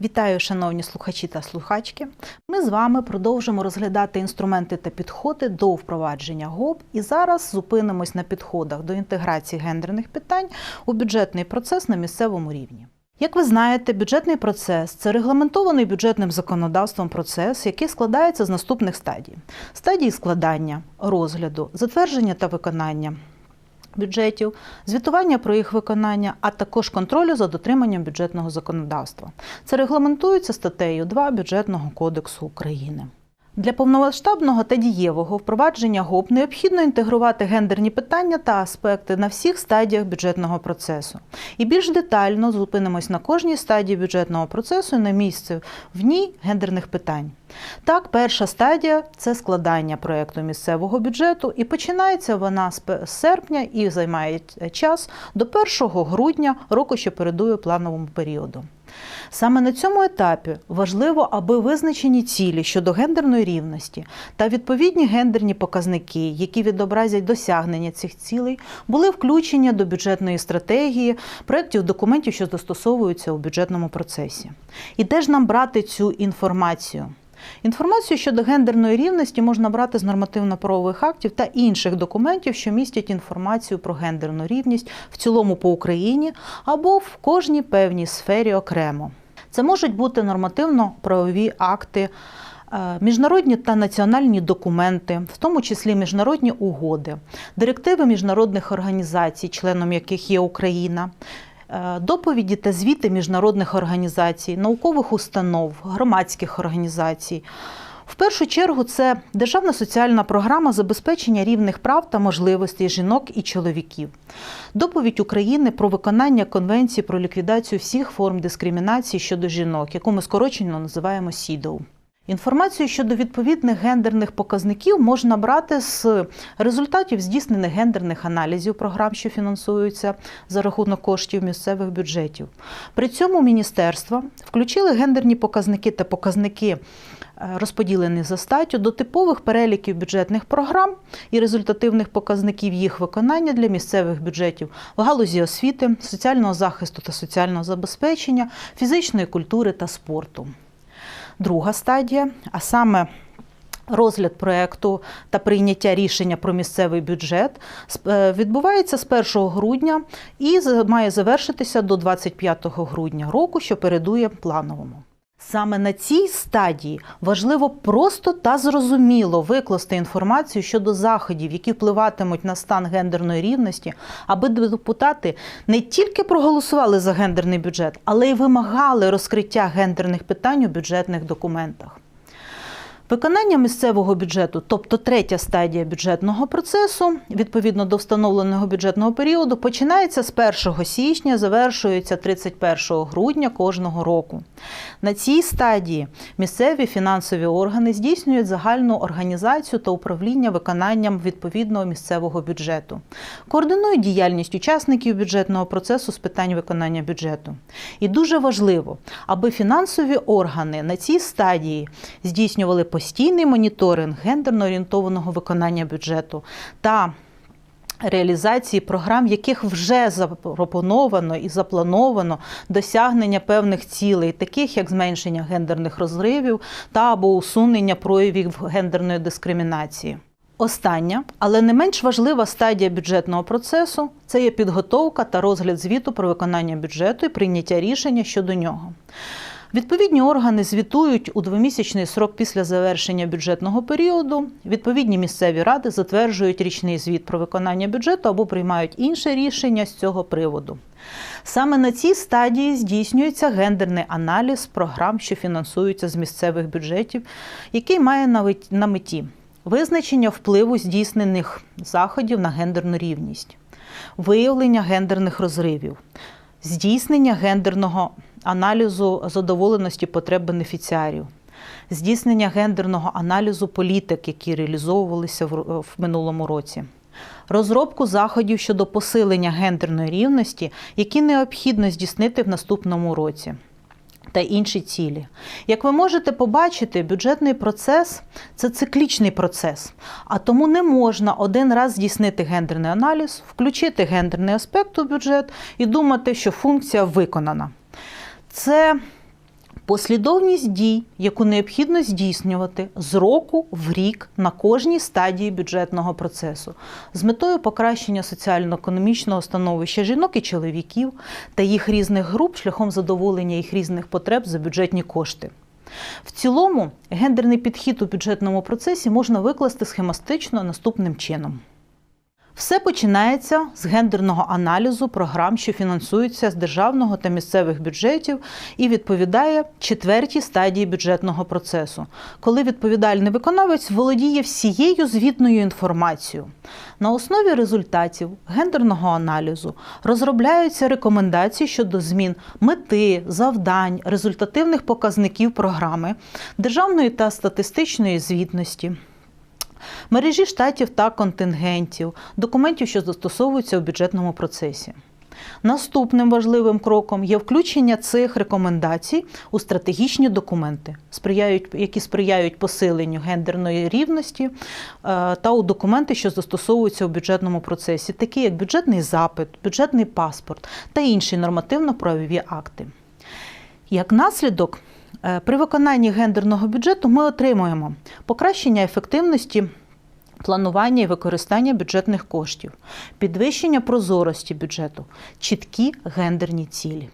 Вітаю, шановні слухачі та слухачки. Ми з вами продовжимо розглядати інструменти та підходи до впровадження ГОП і зараз зупинимось на підходах до інтеграції гендерних питань у бюджетний процес на місцевому рівні. Як ви знаєте, бюджетний процес це регламентований бюджетним законодавством процес, який складається з наступних стадій: стадії складання, розгляду, затвердження та виконання бюджетів, звітування про їх виконання, а також контролю за дотриманням бюджетного законодавства. Це регламентується статтею 2 Бюджетного кодексу України. Для повномасштабного та дієвого впровадження ГОП необхідно інтегрувати гендерні питання та аспекти на всіх стадіях бюджетного процесу. І більш детально зупинимось на кожній стадії бюджетного процесу на місці в ній гендерних питань. Так, перша стадія це складання проєкту місцевого бюджету, і починається вона з серпня і займає час до 1 грудня року, що передує плановому періоду. Саме на цьому етапі важливо, аби визначені цілі щодо гендерної рівності та відповідні гендерні показники, які відобразять досягнення цих цілей, були включені до бюджетної стратегії, проєктів документів, що застосовуються у бюджетному процесі. І де ж нам брати цю інформацію? Інформацію щодо гендерної рівності можна брати з нормативно-правових актів та інших документів, що містять інформацію про гендерну рівність в цілому по Україні або в кожній певній сфері окремо. Це можуть бути нормативно-правові акти, е, міжнародні та національні документи, в тому числі міжнародні угоди, директиви міжнародних організацій, членом яких є Україна. Е, Доповіді та звіти міжнародних організацій, наукових установ, громадських організацій. В першу чергу це державна соціальна програма забезпечення рівних прав та можливостей жінок і чоловіків. Доповідь України про виконання Конвенції про ліквідацію всіх форм дискримінації щодо жінок, яку ми скорочено називаємо СІДОУ. Інформацію щодо відповідних гендерних показників можна брати з результатів здійснених гендерних аналізів програм, що фінансуються за рахунок коштів місцевих бюджетів. При цьому міністерства включили гендерні показники та показники е, розподілені за статтю до типових переліків бюджетних програм і результативних показників їх виконання для місцевих бюджетів в галузі освіти, соціального захисту та соціального забезпечення, фізичної культури та спорту. Друга стадія, а саме розгляд проекту та прийняття рішення про місцевий бюджет е, відбувається з 1 грудня і має завершитися до 25 грудня року, що передує плановому. Саме на цій стадії важливо просто та зрозуміло викласти інформацію щодо заходів, які впливатимуть на стан гендерної рівності, аби депутати не тільки проголосували за гендерний бюджет, але й вимагали розкриття гендерних питань у бюджетних документах. Виконання місцевого бюджету, тобто третя стадія бюджетного процесу, відповідно до встановленого бюджетного періоду, починається з 1 січня, завершується 31 грудня кожного року. На цій стадії місцеві фінансові органи здійснюють загальну організацію та управління виконанням відповідного місцевого бюджету, координують діяльність учасників бюджетного процесу з питань виконання бюджету. І дуже важливо, аби фінансові органи на цій стадії здійснювали постійний моніторинг гендерно орієнтованого виконання бюджету та реалізації програм, яких вже запропоновано і заплановано досягнення певних цілей, таких як зменшення гендерних розривів та або усунення проявів гендерної дискримінації. Остання, але не менш важлива стадія бюджетного процесу це є підготовка та розгляд звіту про виконання бюджету і прийняття рішення щодо нього. Відповідні органи звітують у двомісячний срок після завершення бюджетного періоду. Відповідні місцеві ради затверджують річний звіт про виконання бюджету або приймають інше рішення з цього приводу. Саме на цій стадії здійснюється гендерний аналіз програм, що фінансуються з місцевих бюджетів, який має на меті визначення впливу здійснених заходів на гендерну рівність, виявлення гендерних розривів, здійснення гендерного аналізу задоволеності потреб бенефіціарів, здійснення гендерного аналізу політик, які реалізовувалися в, минулому році. Розробку заходів щодо посилення гендерної рівності, які необхідно здійснити в наступному році, та інші цілі. Як ви можете побачити, бюджетний процес це циклічний процес, а тому не можна один раз здійснити гендерний аналіз, включити гендерний аспект у бюджет і думати, що функція виконана. Це Послідовність дій, яку необхідно здійснювати з року в рік на кожній стадії бюджетного процесу, з метою покращення соціально-економічного становища жінок і чоловіків та їх різних груп шляхом задоволення їх різних потреб за бюджетні кошти. В цілому, гендерний підхід у бюджетному процесі можна викласти схематично наступним чином. Все починається з гендерного аналізу програм, що фінансуються з державного та місцевих бюджетів, і відповідає четвертій стадії бюджетного процесу, коли відповідальний виконавець володіє всією звітною інформацією. На основі результатів гендерного аналізу розробляються рекомендації щодо змін мети, завдань, результативних показників програми, державної та статистичної звітності мережі штатів та контингентів, документів, що застосовуються у бюджетному процесі. Наступним важливим кроком є включення цих рекомендацій у стратегічні документи, які сприяють посиленню гендерної рівності е, та у документи, що застосовуються у бюджетному процесі, такі як бюджетний запит, бюджетний паспорт та інші нормативно-правові акти. Як наслідок, при виконанні гендерного бюджету ми отримуємо покращення ефективності планування і використання бюджетних коштів, підвищення прозорості бюджету, чіткі гендерні цілі.